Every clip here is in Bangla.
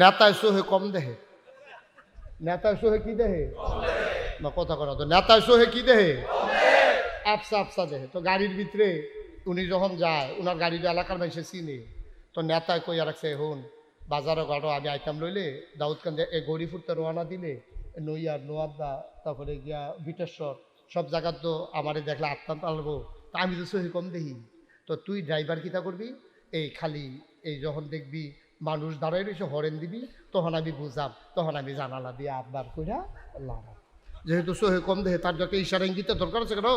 নেতায় সোহে কম দেহে নেতায় সোহে কি দেহে না, কথা করা তো। নেতায় সোহে কি দেহে আফসা আফসা দেহে তো গাড়ির ভিতরে উনি যখন যায় ওনার গাড়িটা এলাকার মানুষে চিনে। তো নেতায় কই রাখছে, হুন বাজারও গাড়ো, আমি আইতাম লইলে দাউদকান্দে এ গড়ি ফুটতে রোয়ানা দিলে নইয়ার নোয়াদা তারপরে গিয়া বিটেশ্বর, সব জায়গা তো আমারে দেখলে আত্মা পালবো তা আমি তো সহি কম দেখি। তো তুই ড্রাইভার কিতা করবি? এই খালি, এই যখন দেখবি মানুষ দাঁড়াই রয়েছে, হরেন দিবি, তখন আমি বুঝাম, তখন আমি জানালা দিয়ে আববার কইরা লাগাম যেহেতু সহে কম দেহে তার যত ইশারা ইঙ্গিতের দরকার আছে কেন?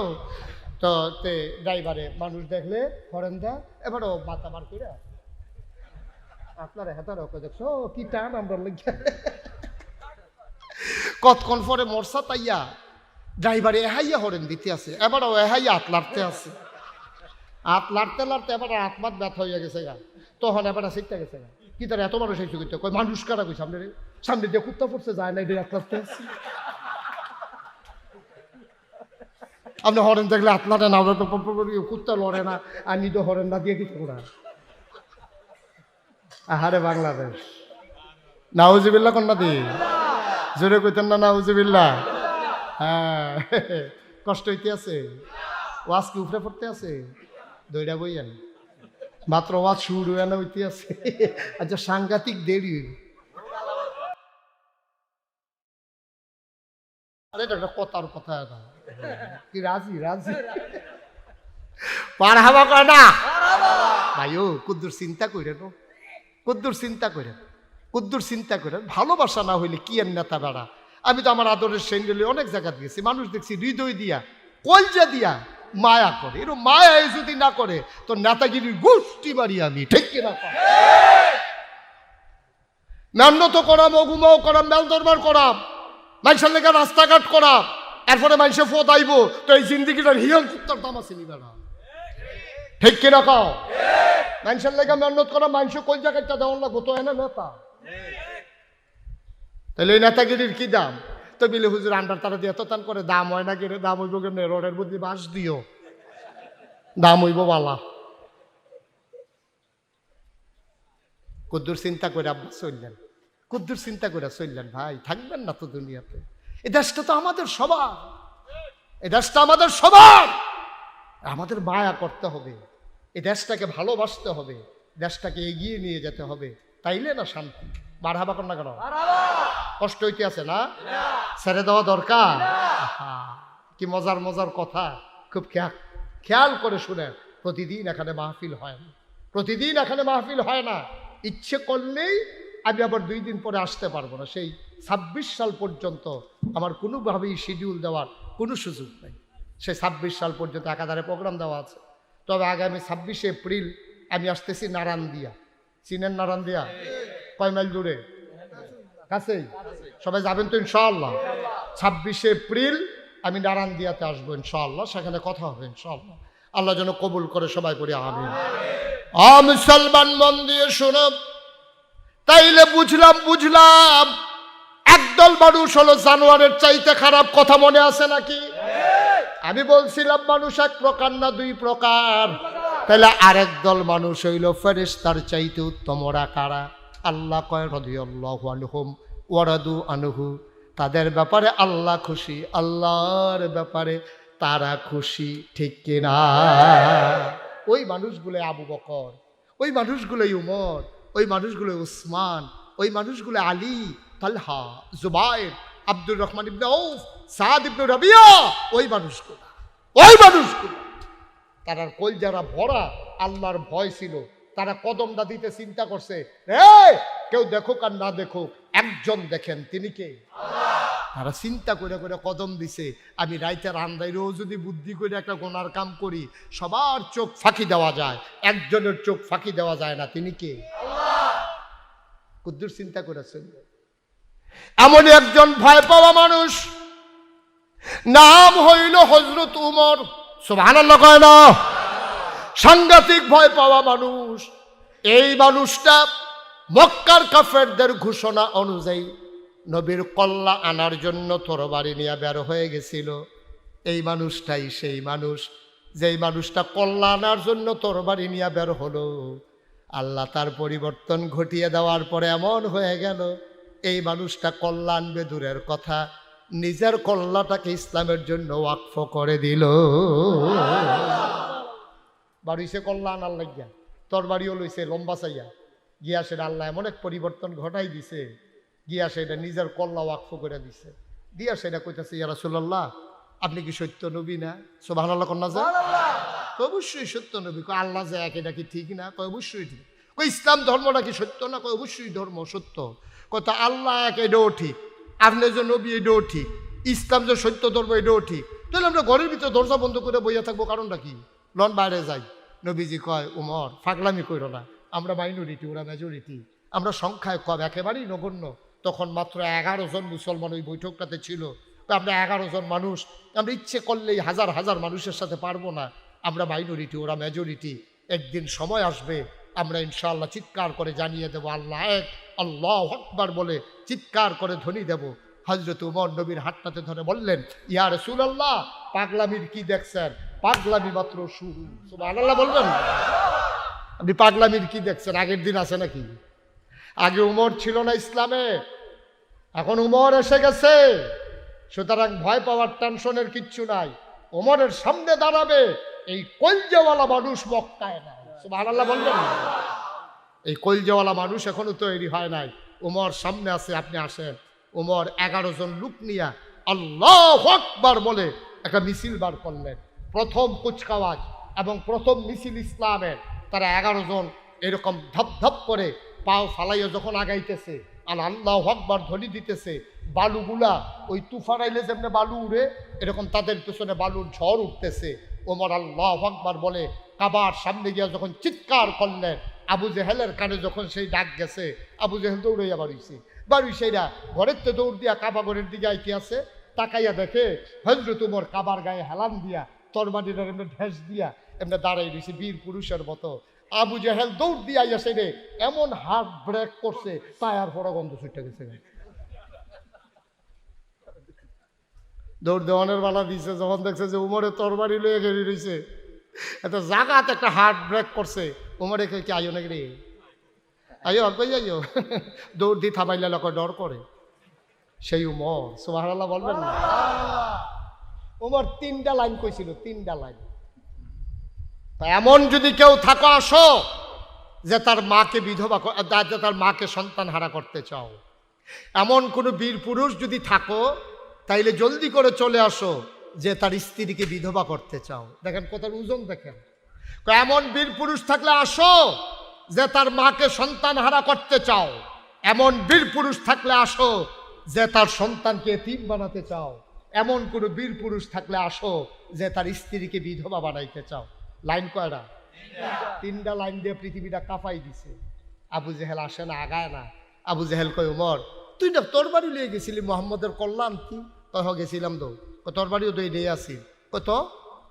তো তে ড্রাইভারে মানুষ দেখলে, হরেন দেয় এবারও মাথা বার কইরা, আপনার হেতার ওকে দেখছ? কি টান আমরা লেগে কতক্ষণ পরে মরসা তাইয়া ড্রাইভারে এহাইয়া হরেন দিতে আছে, এবারও এহাইয়া আট লাড়তে আছে। আট লাড়তে লাড়তে এবার আত্মাত ব্যথা হইয়া গেছে গা, তখন এবার শিখতে গেছে গা। কি তার এত মানুষ এই চুকিতে কই মানুষ কারা কই সামনে সামনে দিয়ে কুত্তা পড়ছে, যায় না এটা আছে আপনি হরেন দেখলে আপনারা না তো কুত্তা লড়ে না আমি তো হরেন না, দিয়ে কিছু করা আহারে বাংলাদেশ। নাউজিবিল্লা কন্যা দি জোরে কইতেন না নাউজিবিল্লা হ্যাঁ কষ্ট হইতে আছে। ওয়াজ কি উপরে পড়তে আছে। দইটা বইয়েন। মাত্র ওয়াজ শুরু এনে হইতে আছে আচ্ছা সাংঘাতিক দেরি আরে, এটা একটা কথার কথা কি, রাজি রাজি? পার হাওয়া করে না ভাইও কুদ্দুর চিন্তা করে নো কুদ্দুর চিন্তা করে কুদ্দুর চিন্তা করে ভালোবাসা না হইলে কি এর নেতা বেড়া? আমি তো আমার আদরের সেন্ডেলে অনেক জায়গা গেছি মানুষ দেখছি হৃদয় দিয়া, কলজা দিয়া মায়া করে। এরকম মায়া যদি না করে, তো নেতাগিরির গোষ্ঠী মারি আমি, ঠিক কিনা কও? মেহনত করাম অগুমাও করাম মেল দরবার করাম মানুষের লেগে রাস্তাঘাট করাম, এরপরে মানুষে ফোত আইব তো এই জিন্দিগিটার হিয়ন কুত্তার দাম আছে নিবেনা ঠিক কিনা কও? মানুষের লেগে মেহনত করা মানুষ কোন জায়গাটা দেওয়ার এনে নেতা। তাহলে এই নেতাগিরির কি দাম? তো বিলে হুজুর আন্ডার তারা দিয়ে তান করে, দাম হয় না কিনে দাম হইব কেমনে? রোডের মধ্যে বাস দিও। দাম হইব বালা। কুদ্দুর চিন্তা করে আব্বা চললেন। কুদ্দুর চিন্তা করে চললেন, ভাই, থাকবেন না তো দুনিয়াতে। এই দেশটা তো আমাদের সবার। এ দেশটা আমাদের সবার। আমাদের মায়া করতে হবে। এ দেশটাকে ভালোবাসতে হবে। দেশটাকে এগিয়ে নিয়ে যেতে হবে। তাইলে না শান্তি। বাড়াবা না কেন? কষ্ট হইতে আছে না? ছেড়ে দেওয়া দরকার? কি মজার মজার কথা। খুব খেয়া- খেয়াল করে শুনেন প্রতিদিন এখানে মাহফিল হয় না। প্রতিদিন এখানে মাহফিল হয় না। ইচ্ছে করলেই আমি আবার দুই দিন পরে আসতে পারব না। সেই ছাব্বিশ সাল পর্যন্ত আমার কোনোভাবেই শিডিউল দেওয়ার কোনো সুযোগ নেই। সেই ছাব্বিশ সাল পর্যন্ত একাধারে প্রোগ্রাম দেওয়া আছে। তবে আগামী ছাব্বিশে এপ্রিল আমি আসতেছি নারায়ণ দিয়া চিনেন নারায়ণ দিয়া কয় মাইল দূরে? কাছেই? সবাই যাবেন তো ইনশাআল্লাহ। ছাব্বিশে এপ্রিল আমি নারায়ণ দিয়াতে আসব ইনশাআল্লাহ, সেখানে কথা হবে ইনশাআল্লাহ। আল্লাহ যেন কবুল করে সবাই করি আমিন। আ মুসলমান মন দিয়ে শোনো, তাইলে বুঝলাম বুঝলাম, একদল মানুষ হলো জানোয়ারের চাইতে খারাপ কথা মনে আছে নাকি? আমি বলছিলাম, মানুষ এক প্রকার না দুই প্রকার। তাহলে আরেক দল মানুষ হইল ফেরেস্তার চাইতে উত্তম ওরা কারা? আল্লাহ কয়, রদিয়াল্লাহু আনহুম। ওয়ারাদু আনহু, তাদের ব্যাপারে আল্লাহ খুশি, আল্লাহর ব্যাপারে তারা খুশি, ঠিক কিনা? ওই মানুষগুলো আবু বকর, ওই মানুষগুলোই উমর, ওই মানুষগুলো উসমান, ওই মানুষগুলো আলী, তালহা, জুবাইর, আব্দুর রহমান ইবনে আউফ সাদ ইবনে রাবিয়া, ওই মানুষগুলো ওই মানুষগুলো। তারা কল যারা ভরা, আল্লাহর ভয় ছিল, তারা কদমটা দিতে চিন্তা করছে এই কেউ দেখুক আর না দেখুক একজন দেখেন তিনি কে? তারা চিন্তা করে করে কদম দিছে আমি রাইতের আন্দাইরেও যদি বুদ্ধি করে একটা গোনার কাম করি সবার চোখ ফাঁকি দেওয়া যায় একজনের চোখ ফাঁকি দেওয়া যায় না তিনি কে? কুদ্দুর চিন্তা করেছেন? এমন একজন ভয় পাওয়া মানুষ নাম হইল হজরত উমর। সুবহানাল্লাহ কয় না। সাংঘাতিক ভয় পাওয়া মানুষ। এই মানুষটা মক্কার কাফেরদের ঘোষণা অনুযায়ী নবীর কল্লা আনার জন্য তরবারি নিয়ে বের হয়ে গেছিল। এই মানুষটাই সেই মানুষ। যেই মানুষটা কল্লা আনার জন্য তরবারি নিয়ে বের হলো, আল্লাহ তার পরিবর্তন ঘটিয়ে দেওয়ার পরে এমন হয়ে গেল, এই মানুষটা কল্যাণ বেদুরের কথা, নিজের কল্লাটাকে ইসলামের জন্য ওয়াকফ করে দিল। বাড়িছে কল্যাণ আনার লাগিয়া তোর বাড়িও লইছে লম্বা চাইয়া। গিয়া সেটা আল্লাহ এমন এক পরিবর্তন ঘটাই দিছে গিয়া সেটা নিজের কল্লা ওয়াকফ করে দিছে। দিয়া সেটা কইতাছে ইয়া রাসূলুল্লাহ আপনি কি সত্য নবী না? সুবহানাল্লাহ কন্যা যায়? তো অবশ্যই সত্য নবী। কয় আল্লাহ যে এক এটা কি ঠিক না? কয় অবশ্যই ঠিক। কই ইসলাম ধর্মটা কি সত্য না? কয় অবশ্যই ধর্ম সত্য। কথা আল্লাহ এক এটাও ঠিক। আপনি যে নবী এটাও ঠিক। ইসলাম যে সত্য ধর্ম এটাও ঠিক। তাহলে আমরা ঘরের ভিতরে দরজা বন্ধ করে বইয়া থাকব কারণটা কি? লন বাইরে যাই। নবীজি কয় উমর ফাগলামি কইর না। আমরা মাইনরিটি ওরা মেজরিটি আমরা সংখ্যায় কম, একেবারেই নগণ্য। তখন মাত্র এগারো জন মুসলমান ওই বৈঠকটাতে ছিল। আমরা এগারো জন মানুষ, আমরা ইচ্ছে করলেই হাজার হাজার মানুষের সাথে পারব না। আমরা মাইনরিটি ওরা মেজরিটি একদিন সময় আসবে, আমরা ইনশাআল্লাহ চিৎকার করে জানিয়ে দেবো, আল্লাহ এক, আল্লাহ আকবার বলে চিৎকার করে ধ্বনি দেব। হজরত উমর নবীর হাতটাতে ধরে বললেন, ইয়া রসুল আল্লাহ পাগলামির কি দেখছেন? পাগলামি মাত্র শুরু। আল্লাহ বলবেন? আপনি পাগলামির কি দেখছেন? আগের দিন আছে নাকি? আগে উমর ছিল না ইসলামে, এখন উমর এসে গেছে। সুতরাং ভয় পাওয়ার টেনশনের কিচ্ছু নাই। ওমরের সামনে দাঁড়াবে, এই কলজেওয়ালা মানুষ মক্কায় নাই। আল্লাহ বলবেন না? এই কলজেওয়ালা মানুষ এখনও তৈরি হয় নাই। উমর সামনে আছে, আপনি আসেন। উমর এগারো জন লোক নিয়া আল্লাহ আকবার বলে একটা মিছিল বার করলেন। প্রথম কুচকাওয়াজ এবং প্রথম মিছিল ইসলামের। তারা এগারো জন এরকম ধপ ধপ করে পাও ফালাইয়া যখন আগাইতেছে, আর আল্লাহ হকবার ধ্বনি দিতেছে, বালুগুলা ওই তুফান আইলে যেমনি বালু উড়ে, এরকম তাদের পেছনে বালুর ঝড় উঠতেছে। ওমর আল্লাহ হকবার বলে, কাবার সামনে গিয়া যখন চিৎকার করলেন, আবু জেহেলের কানে যখন সেই ডাক গেছে, আবু জেহেল দৌড়াইয়া বাড়িছে। বাড়ি সেইরা ঘরের তো দৌড় দিয়া কাবা ঘরের দিকে আইতে আছে, তাকাইয়া দেখে হজরত উমর কাবার গায়ে হেলান দিয়া তরবারির এমনি ঢেস দিয়া এমনি দাঁড়াই রয়েছে বীর পুরুষের মতো। আবু জেহেল দৌড় দিয়া আইয়াছে রে, এমন হার্ট ব্রেক করছে টায়ার ফোড়া গন্ধ ছুটে গেছে। দৌড় দেওয়ানের বেলা দিছে, যখন দেখছে যে উমরে তরবারি লয়ে গেড়ি রয়েছে একটা জাগাত একটা হার্ট ব্রেক করছে। উমরে কে কি আইও নাকি রে? আইও কই আইও। দৌড় দিয়ে থামাইলে লোক ডর করে। সেই উমর সুবাহাল্লাহ বলবেন না? উমর তিনটা লাইন কইছিল, তিনটা লাইন। তা এমন যদি কেউ থাকো, আসো, যে তার মাকে বিধবা যে তার মাকে সন্তান হারা করতে চাও। এমন কোনো বীর পুরুষ যদি থাকো, তাইলে জলদি করে চলে আসো, যে তার স্ত্রীকে বিধবা করতে চাও। দেখেন কথার ওজন দেখেন। এমন বীর পুরুষ থাকলে আসো, যে তার মাকে সন্তান হারা করতে চাও। এমন বীর পুরুষ থাকলে আসো, যে তার সন্তানকে এতিম বানাতে চাও। এমন কোনো বীর পুরুষ থাকলে আসো যে তার স্ত্রীকে বিধবা বানাইতে চাও। লাইন কয়টা তিনটা লাইন দিয়ে পৃথিবীটা কাঁপাই দিছে। আবু জেহেল আসে না আগায় না। আবু জেহেল কয় উমর তুই না তোর বাড়ি লিয়ে গেছিলি মোহাম্মদের কল্যাণ কি? কয় "হ, গেছিলাম তো। তোর বাড়িও তো এটাই আছি। কত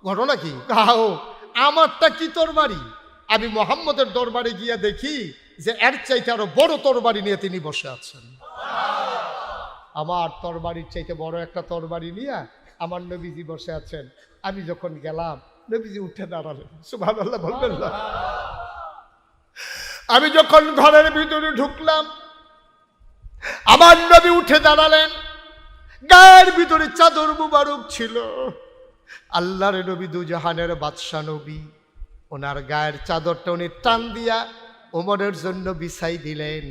ঘটনা কি? কাও আমারটা কি তোর বাড়ি আমি মোহাম্মদের দরবারে গিয়ে দেখি যে এর চাইতে আরও বড় তরবারি নিয়ে তিনি বসে আছেন। আমার তরবারির চাইতে বড় একটা তরবারি নিয়ে আমার নবীজি বসে আছেন। আমি যখন গেলাম, নবীজি উঠে দাঁড়ালেন। সুভান আল্লাহ বলবেন না? আমি যখন ঘরের ভিতরে ঢুকলাম, আমার নবী উঠে দাঁড়ালেন। গায়ের ভিতরে চাদর মুবারক ছিল। আল্লাহর নবী দুজাহানের বাদশা নবী। ওনার গায়ের চাদরটা উনি টান দিয়া ওমরের জন্য বিছাই দিলেন।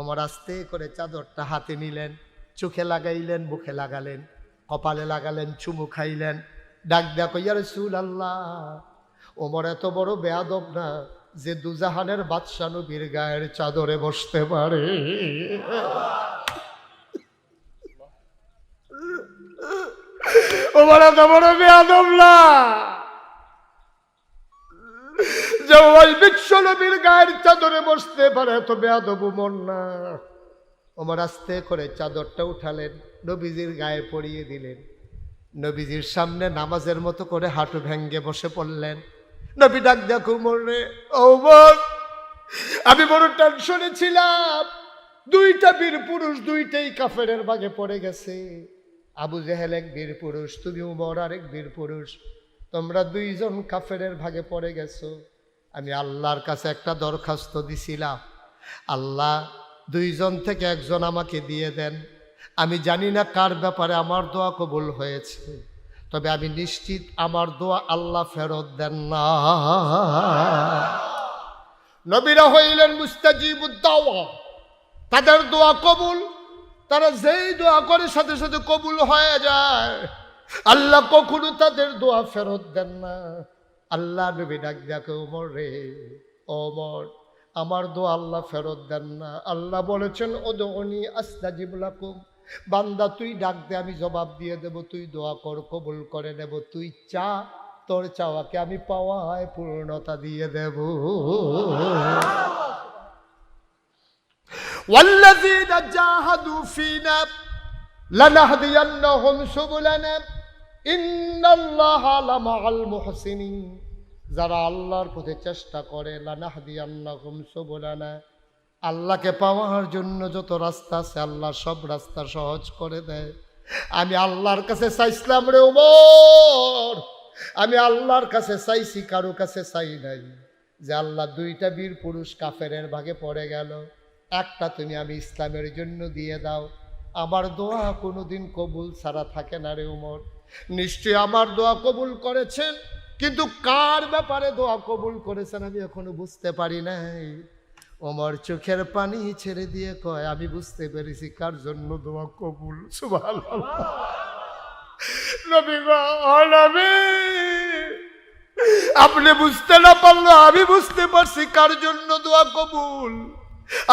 ওমর আস্তে করে চাদরটা হাতে নিলেন। চোখে লাগাইলেন, মুখে লাগালেন, কপালে লাগালেন, চুমু খাইলেন। ডাক ডাক ইয়ার সুল আল্লাহ ওমর এত বড় বেয়াদব না যে দুজাহানের বাদশা নবীর গায়ের চাদরে বসতে পারে? ওমর এত বড় বেয়াদব না যে ওই বিশ্ব নবীর গায়ের চাদরে বসতে পারে, এত বেয়াদব উমর না। ওমর আস্তে করে চাদরটা উঠালেন, নবীজির গায়ে পরিয়ে দিলেন। নবীজির সামনে নামাজের মতো করে হাঁটু ভেঙ্গে বসে পড়লেন। নবী ডাক দেখো উমর রে ওমর, আমি বড় টেনশনে ছিলাম। দুইটা বীর পুরুষ দুইটাই কাফেরের ভাগে পড়ে গেছে। আবু জেহেল এক বীর পুরুষ, তুমি উমর আরেক বীর পুরুষ। তোমরা দুইজন কাফেরের ভাগে পড়ে গেছো। আমি আল্লাহর কাছে একটা দরখাস্ত দিছিলাম। আল্লাহ দুইজন থেকে একজন আমাকে দিয়ে দেন। আমি জানি না কার ব্যাপারে আমার দোয়া কবুল হয়েছে, তবে আমি নিশ্চিত আমার দোয়া আল্লাহ ফেরত দেন না। নবীরা হইলেন মুস্তাজিবুদ্দাওয়া। তাদের দোয়া কবুল, তারা যেই দোয়া করে সাথে সাথে কবুল হয়ে যায়। আল্লাহ কখনো তাদের দোয়া ফেরত দেন না। আল্লাহ নবী ডাক দেখে ওমর রে, ওমর। আমার দোয়া আল্লাহ ফেরত দেন না আল্লাহ বলেছেন ওদনি আস্তাজিব লাকুম বান্দা তুই ডাক দে আমি জবাব দিয়ে দেব তুই দোয়া কর কবুল করে নেব তুই চা তোর চাওয়াকে আমি পাওয়ায় পূর্ণতা দিয়ে দেব والذين جاهدوا فينا لنهدينهم سبلنا إن الله لمع المحسنين যারা আল্লাহর পথে চেষ্টা করে, লানাহদিয়ান্নাহুম সুবুলানা। আল্লাহকে পাওয়ার জন্য যত রাস্তা আছে, আল্লাহ সব রাস্তা সহজ করে দেয়। আমি আল্লাহর কাছে চাইছিলাম রে ওমর আমি আল্লাহর কাছে চাইছি, কারও কাছে চাই নাই। যে আল্লাহ দুইটা বীর পুরুষ কাফেরের ভাগে পড়ে গেল। একটা তুমি আমি ইসলামের জন্য দিয়ে দাও। আমার দোয়া কোনোদিন কবুল ছাড়া থাকে না রে উমর। নিশ্চয়ই আমার দোয়া কবুল করেছেন। কিন্তু কার ব্যাপারে দোয়া কবুল করেছেন আমি এখনও বুঝতে পারি নাই? ওমর চোখের পানি ছেড়ে দিয়ে কয়, আমি বুঝতে পেরেছি কার জন্য দোয়া কবুল। ও আপনি বুঝতে না পারল আমি বুঝতে পারছি কার জন্য দোয়া কবুল।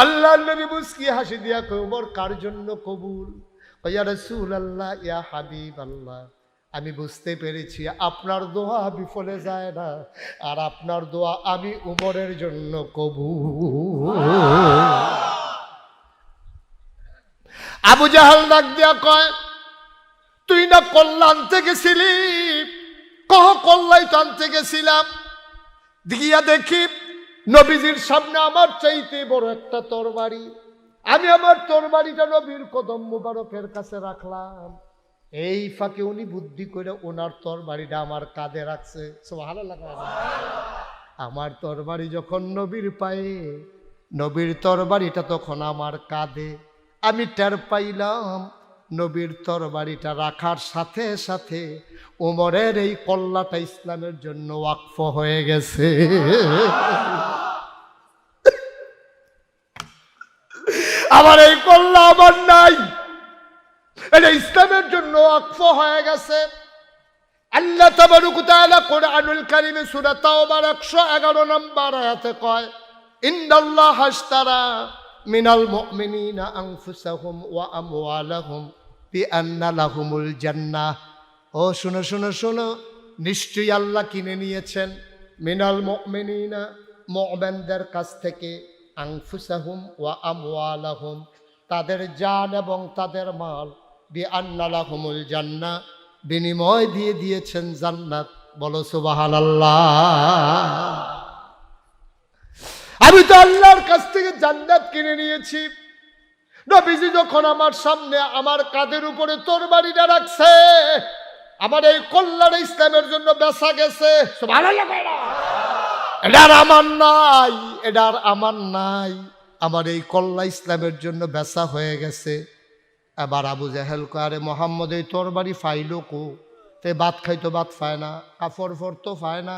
আল্লাহ নবী মুস্কি হাসি দিয়া কবর কার জন্য কবুল? ইয়া রাসূল আল্লাহ ইয়া হাবিব আল্লাহ আমি বুঝতে পেরেছি, আপনার দোয়া বিফলে যায় না, আর আপনার দোয়া আমি উমরের জন্য কবুল। আবু জাহাল ডাক দিয়া কয়, তুই না কল্যাণ থেকে ছিলি? কহ কল্যাণ তো আনতে গেছিলাম। গিয়া দেখি নবীজির সামনে আমার চাইতে বড় একটা তরবারি। আমি আমার তরবারিটা নবীর কদম মুবারকের কাছে রাখলাম। এই ফাঁকে উনি বুদ্ধি করে ওনার তরবারিটা আমার কাঁধে রাখছে। ভালো লাগে আমার তরবারি যখন নবীর পায়ে, নবীর তরবারিটা তখন আমার কাঁধে। আমি টের পাইলাম নবীর তরবারিটা রাখার সাথে সাথে ওমরের এই কল্লাটা ইসলামের জন্য ওয়াকফ হয়ে গেছে। আমার এই কল্লা আমার নাই। এটা ইসলামের জন্য ওয়াকফ হয়ে গেছে। আল্লাহ তাবারুক তাআলা কোরআনুল কারীমে সূরা তাওবার 111 নম্বর আয়াতে কয়, ইন্নাল্লাহ হাশতারা মিনাল মুমিনিনা আনফুসাহুম ওয়া আমওয়ালাহুম বিআন্না লাহুমুল জান্নাহ। ও শুনো শুনো শুনো, নিশ্চয়ই আল্লাহ কিনে নিয়েছেন মিনাল মুমিনিনা মুমিনদের কাছ থেকে আনফুসাহুম ওয়া আমওয়ালাহুম, তাদের জান এবং তাদের মাল। বিআন্না লাহুমুল জান্না, বিনিময় দিয়ে দিয়েছেন জান্নাত। বলো সুবহানাল্লাহ। আমি তো আল্লাহর কাছ থেকে জান্নাত কিনে নিয়েছি। নবীজি যখন আমার সামনে আমার কাঁধের উপরে তোর বাড়িটা রাখছে, আমার এই কল্যাণ ইসলামের জন্য বেচা গেছে। এটার আমার নাই, এটার আমার নাই। আমার এই কল্লা ইসলামের জন্য বেচা হয়ে গেছে। এবার আবু জাহেল আরে মোহাম্মদ, এই তোর বাড়ি ফাইলো কো? তে ভাত খাইতো, ভাত ফায় না, কাফর ফরতো ফায় না,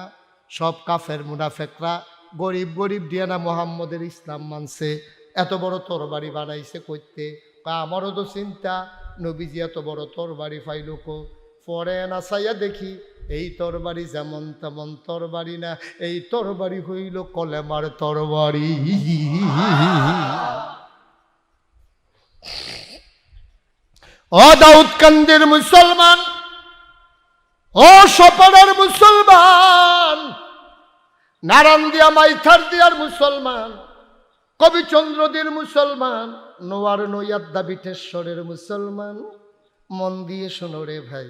সব কাফের মুনাফেকরা গরিব গরিব দিয়ে না মোহাম্মদের ইসলাম মানছে, এত বড় তরবারি বানাইছে কইতে। কা আমারও তো চিন্তা, নবীজি এত বড় তরবারি ফাইলো কো? পরে না চাইয়া দেখি, এই তরবারি যেমন তেমন তরবারি না, এই তরবারি হইল কলেমার তরবারি। ও দাউদকান্দির মুসলমান, ও মুসলমান নারায়ণ দিয়া মাইথার দিয়ার মুসলমান, কবিচন্দ্রদের মুসলমান, নোয়ার নৈয়াদ্দা বিটেশ্বরের মুসলমান। মন দিয়ে শোনো রে ভাই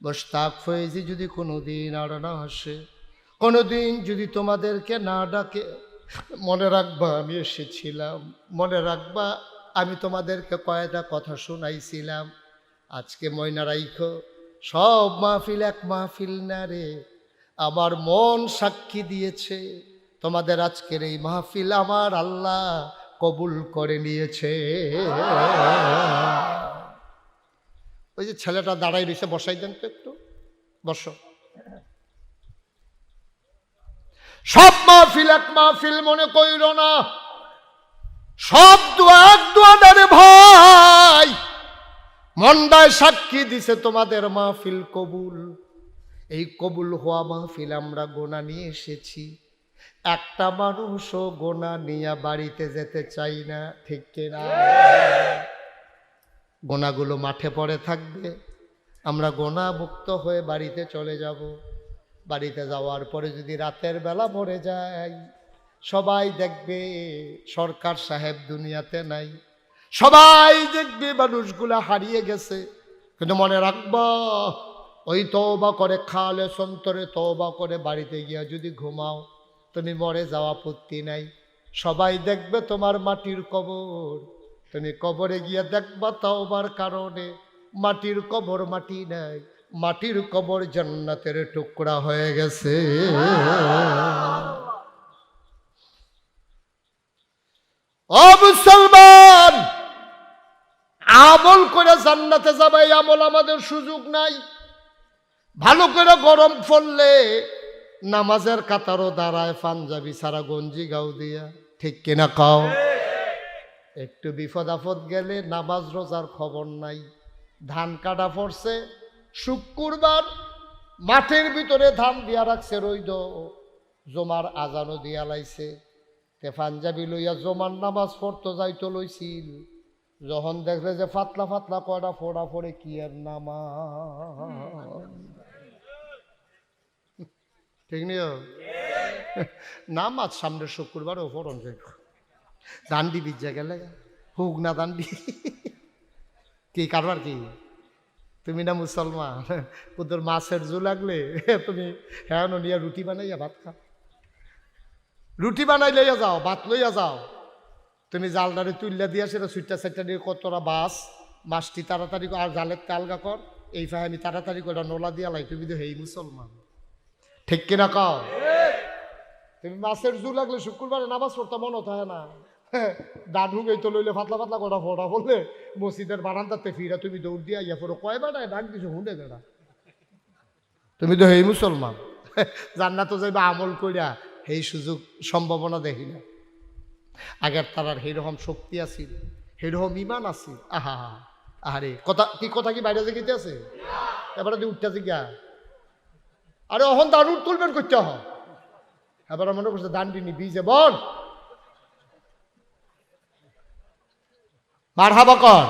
বস্তাক ফয়েজি যদি কোনোদিন আর না আসে, কোনোদিন যদি তোমাদেরকে না ডাকে, মনে রাখবা আমি এসেছিলাম, মনে রাখবা আমি তোমাদেরকে কয়টা কথা শোনাইছিলাম। আজকে ময়না রাইখো, সব মাহফিল এক মাহফিল না রে, আমার মন সাক্ষী দিয়েছে। তোমাদের আজকের এই মাহফিল আমার আল্লাহ কবুল করে নিয়েছে। ওই যে ছেলেটা দাঁড়াই রয়েছে, বসাই দেন তো একটু। বসো। সব মাহফিল এক মাহফিল মনে কইর না সব দোয়া এক দোয়া রে ভাই। মন্দায় সাক্ষী দিছে তোমাদের মাহফিল কবুল। এই কবুল হওয়া মাহফিল আমরা গোনা নিয়ে এসেছি। একটা মানুষও গোনা নিয়ে বাড়িতে যেতে চাই না, ঠিক কিনা গোনাগুলো মাঠে পড়ে থাকবে। আমরা গোনা মুক্ত হয়ে বাড়িতে চলে যাব। বাড়িতে যাওয়ার পরে যদি রাতের বেলা মরে যাই সবাই দেখবে সরকার সাহেব দুনিয়াতে নাই। সবাই দেখবে মানুষগুলা হারিয়ে গেছে। কিন্তু মনে রাখবা, ওই তওবা করে খালে সন্তরে তওবা করে বাড়িতে গিয়া যদি ঘুমাও, তুমি মরে যাওয়া আপত্তি নাই। সবাই দেখবে তোমার মাটির কবর। তুমি কবরে গিয়া দেখবা তওবার কারণে মাটির কবর মাটি নাই। মাটির কবর জান্নাতের টুকরা হয়ে গেছে। ও মুসলমান, আমল করে জান্নাতে যাবে আমল আমাদের সুযোগ নাই। ভালো করে গরম পড়লে নামাজের কাতারও দাঁড়ায়, পাঞ্জাবি সারা গঞ্জি গাও দিয়া। ঠিক কিনা কাও? একটু বিপদ আপদ গেলে নামাজ রোজার খবর নাই। ধান কাটা পড়ছে, শুক্রবার মাঠের ভিতরে ধান দিয়া রাখছে, রইদ, জমার আজানো দিয়া লাইছে। তে পাঞ্জাবি লইয়া জমার নামাজ পড়তো যাইতো লইছিল। যখন দেখলে যে ফাতলা ফাতলা কয়টা ফোড়া ফোড়ে কি আর নামাজ। ঠিক নিও নামাজ সামনে শুক্রবার ও ফোরন যাইব দান্ডি বিজ্জা গেলে, হুক না দান্ডি। কি কারবার কি? তুমি না মুসলমান ওদের মাছের জু লাগলে, তুমি হ্যাঁ নিয়ে রুটি বানাইয়া ভাত খা রুটি বানাই লইয়া যাও, ভাত লইয়া যাও। তুমি জালটারে তুললে দিয়া সেটা সুইটটা সাইটটা দিয়ে কতটা বাস, মাছটি তাড়াতাড়ি আর জালের তালগা কর। এই ফাহে আমি তাড়াতাড়ি করে নোলা দিয়া লাই, তুমি তো হেই মুসলমান। ঠিক কিনা কও? তুমি মাছের জু লাগলে শুক্রবারে নামাজ পড়তে মন হয় না। হুক এই তো লইলে ফাতলা ফাতলা কটা ফোটা বললে, মসজিদের বারান্দাতে ফিরা তুমি দৌড় দিয়া ইয়া পড়ো। কয় বেড়ায়? ডাক দিছো হুঁডে বেড়া। তুমি তো হেই মুসলমান। জান্নাত যাইবা আমল কইরা সেই সুযোগ সম্ভাবনা দেখি না। আগের তারার সেইরকম শক্তি আছিল সেইরকম ইমান আছিল। আহা আহারে কথা কি কথা কি বাইরে যেতে আছে? এবারে তুই উঠতে গিয়া আরে অহন দারুর তুলবেন করতে হ এবার মনে করছে দান্ডিনি বীজে বল মার হাবা কর।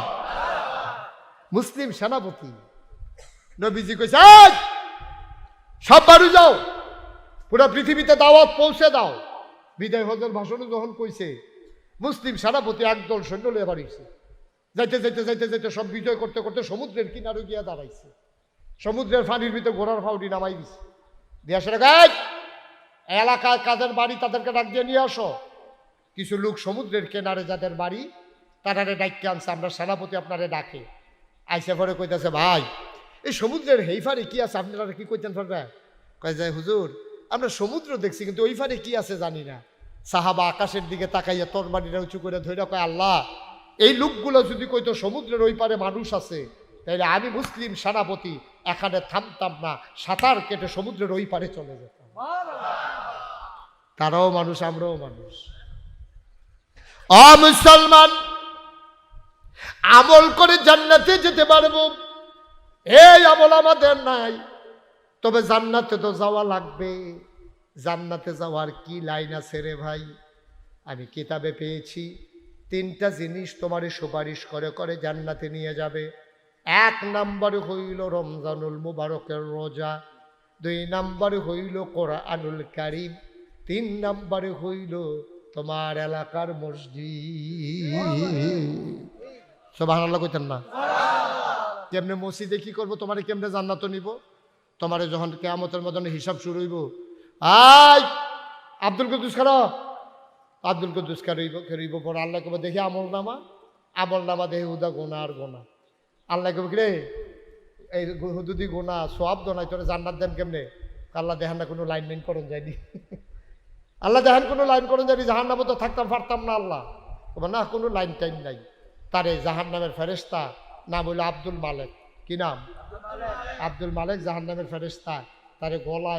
মুসলিম সেনাপতি। নবীজি কইছে "এই, সব বাড়ি যাও। পুরো পৃথিবীতে দাওয়াত পৌঁছে দাও। বিদায় হজের ভাষণে যখন কইছে, মুসলিম সেনাপতি একদল সৈন্য লিয়ে বাড়িছে। যাইতে যাইতে যাইতে যাইতে সব বিজয় করতে করতে সমুদ্রের কিনারে গিয়া দাঁড়াইছে। সমুদ্রের পানির ভিতরে ঘোড়ার ফাউডি নামাই দিছে। দিয়া সেটা গাছ এলাকায় কাদের বাড়ি তাদেরকে ডাক দিয়ে নিয়ে আসো। কিছু লোক সমুদ্রের কেনারে যাদের বাড়ি, তারারে ডাককে আনছে, আমরা সেনাপতি আপনারে ডাকে। আইসা পরে কইতেছে, ভাই, এই সমুদ্রের হেই ফারে কি আছে? আপনারা কি কইতেন ফারবে কয় যায় হুজুর আমরা সমুদ্র দেখছি, কিন্তু ওই ফারে কি আছে জানি না। সাহাবা আকাশের দিকে তাকাইয়া তোর বাড়িটা উঁচু করে ধৈর্য কয়, আল্লাহ, এই লোকগুলো যদি কইতো সমুদ্রের ওই পারে মানুষ আছে, তাইলে আমি মুসলিম সেনাপতি, এখানে থামতাম না, সাঁতার কেটে সমুদ্রের ওই পারে চলে যেতাম। তারাও মানুষ, আমরাও মানুষ। অ মুসলমান, আমল করে জান্নাতে যেতে পারব। এই আমল আমাদের নাই। তবে জান্নাতে তো যাওয়া লাগবে। জান্নাতে যাওয়ার কি লাইন আছে রে ভাই? আমি কিতাবে পেয়েছি। তিনটা জিনিস তোমার সুপারিশ করে করে জান্নাতে নিয়ে যাবে। এক নম্বরে হইল রমজানুল মুবারকের রোজা। দুই নম্বরে হইল কোরআনুল কারিম। তিন নম্বরে হইল তোমার এলাকার মসজিদ। সব আল্লাহ কইতেন না। কেমনে মসজিদে কি করব? তোমারে কেমনে জান্নাত নিব? তোমারে যখন কেয়ামতের মতন হিসাব শুরু হইব। আই আব্দুল কুদ্দুস খার আব্দুল কুদ্দুস খারইব খেরইব পর? আল্লাহ কবে দেখি আমল নামা। আমল নামা দেখি উদা গোনা আর গোনা আল্লাহ কবে রে? এই হুদুদি গোনা সব দোনাই তোরা জান্নাত দেন কেমনে? আল্লাহ দেখান না কোনো লাইন লাইন করন যায়নি। আল্লাহ দেখেন কোনো লাইন করেন যায়নি জাহান নামে তো থাকতাম, পারতাম না আল্লাহ। না, কোনো লাইন টাইম নাই। তারে জাহান নামের ফেরেস্তা নাম হইল আব্দুল মালেক। কি নাম? আব্দুল মালিক জাহান্নামের ফেরেস্তা তার গলায়